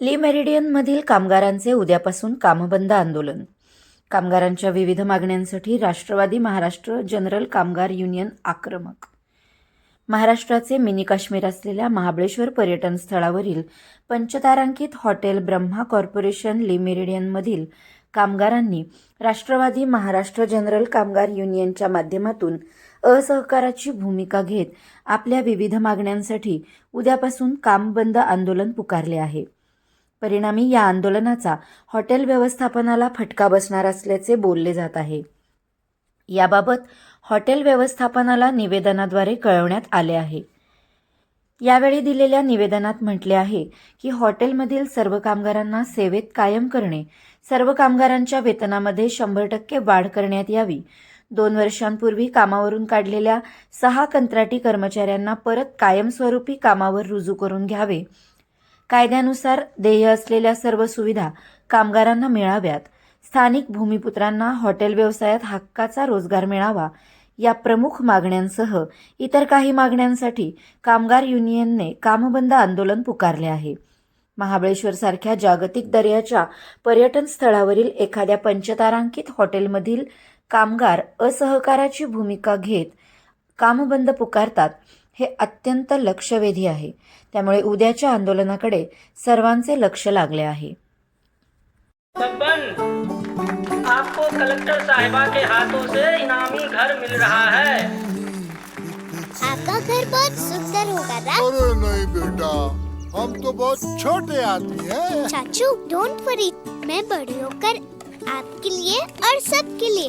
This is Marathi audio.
ली मेरिडियनमधील कामगारांचे उद्यापासून कामबंद आंदोलन. कामगारांच्या विविध मागण्यांसाठी राष्ट्रवादी महाराष्ट्र जनरल कामगार युनियन आक्रमक. महाराष्ट्राचे मिनी काश्मीर असलेल्या महाबळेश्वर पर्यटन स्थळावरील पंचतारांकित हॉटेल ब्रह्मा कॉर्पोरेशन ली मेरिडियनमधील कामगारांनी राष्ट्रवादी महाराष्ट्र जनरल कामगार युनियनच्या माध्यमातून असहकाराची भूमिका घेत आपल्या विविध मागण्यांसाठी उद्यापासून काम बंद आंदोलन पुकारले आहे. परिणामी या आंदोलनाचा हॉटेल व्यवस्थापनाला फटका बसणार असल्याचे बोलले जात आहे. याबाबत हॉटेल व्यवस्थापनाला निवेदनाद्वारे कळवण्यात आले आहे. यावेळी दिलेल्या निवेदनात म्हटले आहे की हॉटेलमधील सर्व कामगारांना सेवेत कायम करणे सर्व कामगारांच्या वेतनामध्ये शंभर टक्के वाढ करण्यात यावी. दोन वर्षांपूर्वी कामावरून काढलेल्या सहा कंत्राटी कर्मचाऱ्यांना परत कायमस्वरूपी कामावर रुजू करून घ्यावे कायद्यानुसार देय असलेल्या सर्व सुविधा कामगारांना मिळाव्यात. स्थानिक भूमिपुत्रांना हॉटेल व्यवसायात हक्काचा रोजगार मिळावा या प्रमुख मागण्यांसह इतर काही मागण्यांसाठी कामगार युनियनने कामबंद आंदोलन पुकारले आहे. महाबळेश्वर सारख्या जागतिक दर्जाच्या पर्यटन स्थळावरील एखाद्या पंचतारांकित हॉटेलमधील कामगार असहकाराची भूमिका घेत कामबंद पुकारतात. हे अत्यंत लक्षवेधी आहे. त्यामुळे उद्याच्या आंदोलनाकडे सर्वांचे लक्ष लागले आहे. आपको कलेक्टर साहिबा के हाथों से इनामी घर मिल रहा है। आपका घर बहुत सुंदर होगा ना अरे नहीं बेटा हम तो बहुत छोटे आदमी हैं। चाचू डोंट वरी मैं बड़ी होकर आपके लिए और सबके लिए